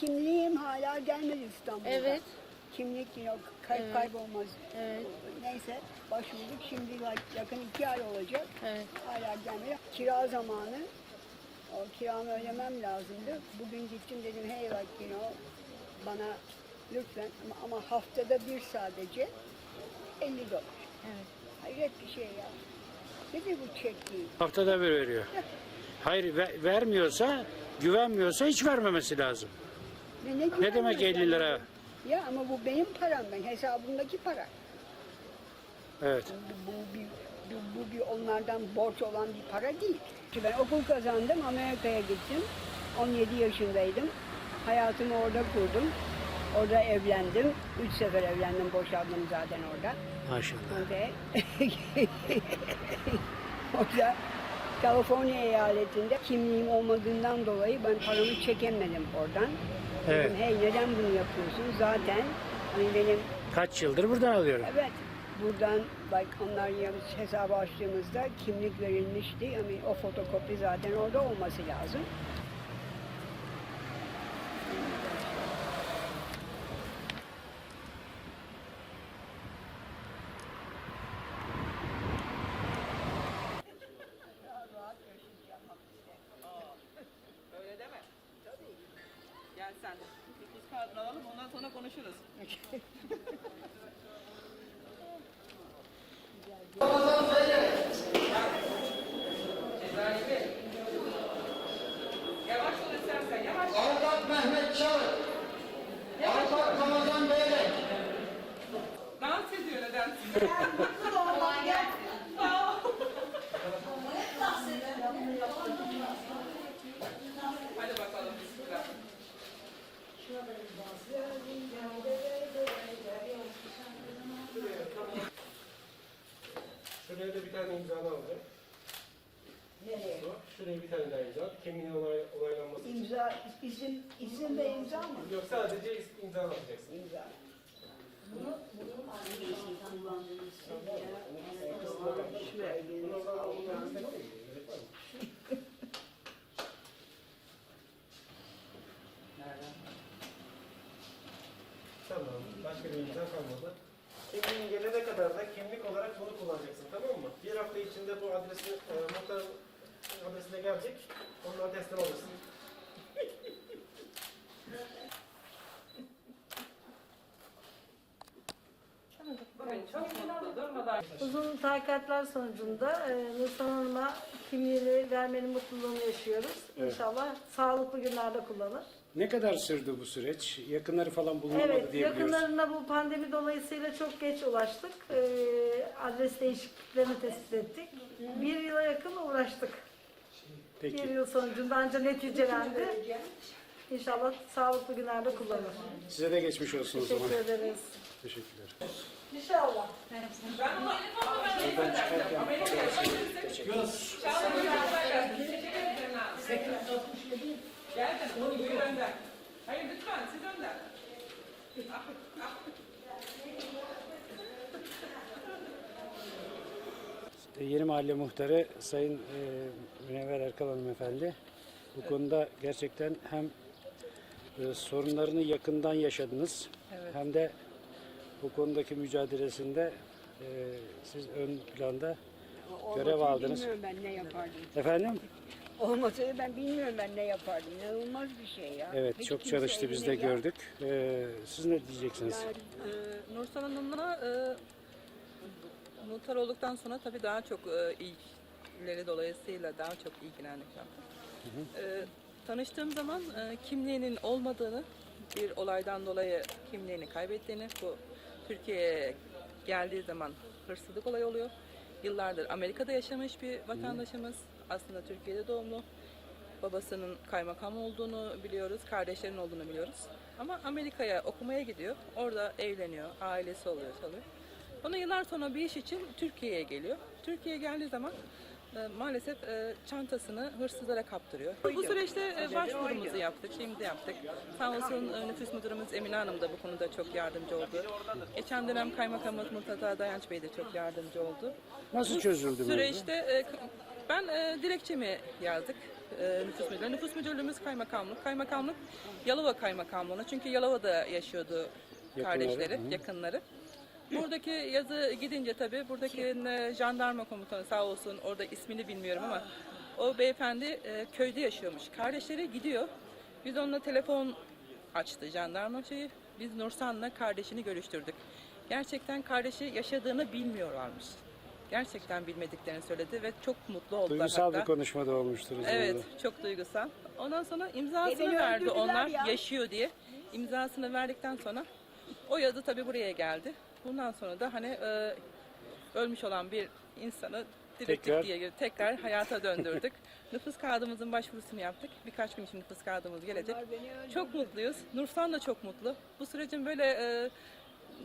Kimliğim hala gelmedi İstanbul'da. Evet. Kimlik yok, kayıp Evet. kaybolmaz. Evet. Neyse başvurduk. Şimdi yakın iki ay olacak. Evet. Hala gelmedi. Kira zamanı. O kiramı ödemem lazımdı. Bugün gittim dedim hey bak you know, bana lütfen ama, ama haftada bir sadece 50 dolar. Evet. Hayret bir şey ya. Nedir bu çektiği? Haftada bir veriyor. Hayır ve- vermiyorsa, güvenmiyorsa hiç vermemesi lazım. Ne, Ne demek 50 lira? Ya ama bu benim param ben hesabımdaki para. Evet. Bu, bu bir bu, bu bir onlardan borç olan bir para değil. Ki ben okul kazandım, Amerika'ya gittim. 17 yaşındaydım. Hayatımı orada kurdum. Orada evlendim. Üç sefer evlendim, boşandım zaten orada. Maşallah. Ve orada Kaliforniya eyaletinde kimliğim olmadığından dolayı ben paramı çekemedim oradan. Evet. Dedim hey neden bunu yapıyorsun? Zaten hani benim Kaç yıldır buradan alıyorum. Evet. Buradan bak onlar yanlış hesabı açtığımızda kimlik verilmişti. Yani o fotokopi zaten orada olması lazım. Gel sen de. Nüfus kağıdını alalım ondan sonra konuşuruz. Yavaş ol istersen yavaş. Avukat Mehmet Çalık. Avukat Ramazan Beyrek. Dans ediyor neden? Şuraya da bir tane imzanı alacağım. Nereye? Şuraya bir tane daha imza. Kimliğin olay, onaylanması için. İmza, isim, isim ve imza mı? Yok sadece imza alacaksın. İmza. Bunu oradan almanızı gerek var mı? Tamam. Başka bir imza kalmadı. Kimliğin gelene kadar da kimlik olarak bunu kullanacaksın tamam mı? Bir hafta içinde bu adresi, e, muhtar adresine gelecek. Ondan teslim alırsın. Bugün çok mutlu durmadan. Uzun takipler sonucunda e, Nursan Hanım'a kimliğini vermenin mutluluğunu yaşıyoruz. İnşallah sağlıklı günlerde kullanır. Ne kadar sürdü bu süreç? Yakınları falan bulunamadı Evet, diye biliyoruz. yakınlarına bu pandemi dolayısıyla çok geç ulaştık. E, adres değişikliklerini tespit ettik. Bir yıla yakın uğraştık. Bir Peki. yıl sonucunda ancak neticelendi. İnşallah sağlıklı günlerde kullanır. Size de geçmiş olsun o zaman. Teşekkür ederiz. Teşekkürler. İnşallah. Ben ona Amerika'ya göndereceğim. Önder. Hayır lütfen siz ah. E, Yeni Mahalle Muhtarı Sayın e, Münevver Erkal Hanımefendi bu konuda gerçekten hem e, sorunlarını yakından yaşadınız hem de bu konudaki mücadelesinde e, siz ön planda görev Olmasaydı aldınız. Ben ne yapardım. Efendim? Olmasaydı ben bilmiyorum ben ne yapardım. İnanılmaz bir şey ya. Evet Hiç çok kimse çalıştı biz de eline gördük. E, siz ne diyeceksiniz? Ee, Nursel Hanım'la e, muhtar olduktan sonra tabii daha çok e, ilgileri dolayısıyla daha çok ilgilendik. Ee, tanıştığım zaman e, kimliğinin olmadığını, bir olaydan dolayı kimliğini kaybettiğini, bu Türkiye'ye geldiği zaman hırsızlık olayı oluyor. Yıllardır Amerika'da yaşamış bir vatandaşımız. Aslında Türkiye'de doğumlu. Babasının kaymakam olduğunu biliyoruz, kardeşlerin olduğunu biliyoruz. Ama Amerika'ya okumaya gidiyor. Orada evleniyor, ailesi oluyor, çalıyor. Sonra yıllar sonra bir iş için Türkiye'ye geliyor. Türkiye'ye geldiği zaman maalesef e, çantasını hırsızlara kaptırıyor. Bu süreçte e, başvurumuzu yaptık, şimdi yaptık. Sağ olsun e, nüfus müdürümüz Emine Hanım da bu konuda çok yardımcı oldu. Geçen dönem kaymakamımız Murtaza Dayanç Bey de çok yardımcı oldu. Nasıl Bu çözüldü bu? Süreçte e, ben e, dilekçemi yazdık. e, nüfus müdürlüğü. Nüfus müdürlüğümüz kaymakamlık. Kaymakamlık Yalova kaymakamlığına. Çünkü Yalova'da yaşıyordu kardeşleri, hı. yakınları. Buradaki yazı gidince tabii buradaki e, jandarma komutanı sağ olsun orada ismini bilmiyorum ama o beyefendi e, köyde yaşıyormuş. Kardeşleri gidiyor. Biz onunla telefon açtı jandarma şeyi. Biz Nursan'la kardeşini görüştürdük. Gerçekten kardeşi yaşadığını bilmiyorlarmış. Gerçekten bilmediklerini söyledi ve çok mutlu oldular Duygusal hatta. bir konuşmada olmuştur. o zaman Evet, da. çok duygusal. Ondan sonra imzasını Dedeni verdi öldürdüler onlar ya. yaşıyor diye. İmzasını verdikten sonra o yazı tabii buraya geldi. Bundan sonra da hani e, ölmüş olan bir insanı dirilttik Tekrar. diye tekrar hayata döndürdük. nüfus kağıdımızın başvurusunu yaptık. Birkaç gün için nüfus kağıdımız gelecek. Çok mutluyuz. Nursan da çok mutlu. Bu sürecin böyle e,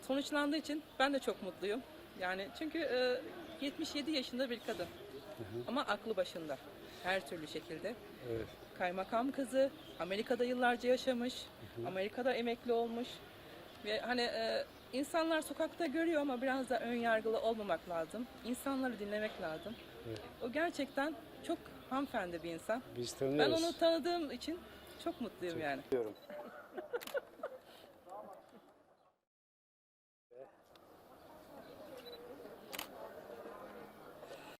sonuçlandığı için ben de çok mutluyum. Yani çünkü e, 77 yaşında bir kadın. Ama aklı başında. Her türlü şekilde. Evet. Kaymakam kızı, Amerika'da yıllarca yaşamış, Amerika'da emekli olmuş. Ve hani e, insanlar sokakta görüyor ama biraz da ön yargılı olmamak lazım. İnsanları dinlemek lazım. Evet. O gerçekten çok hanımefendi bir insan. Biz Ben tanıyoruz. onu tanıdığım için çok mutluyum yani. Diyorum.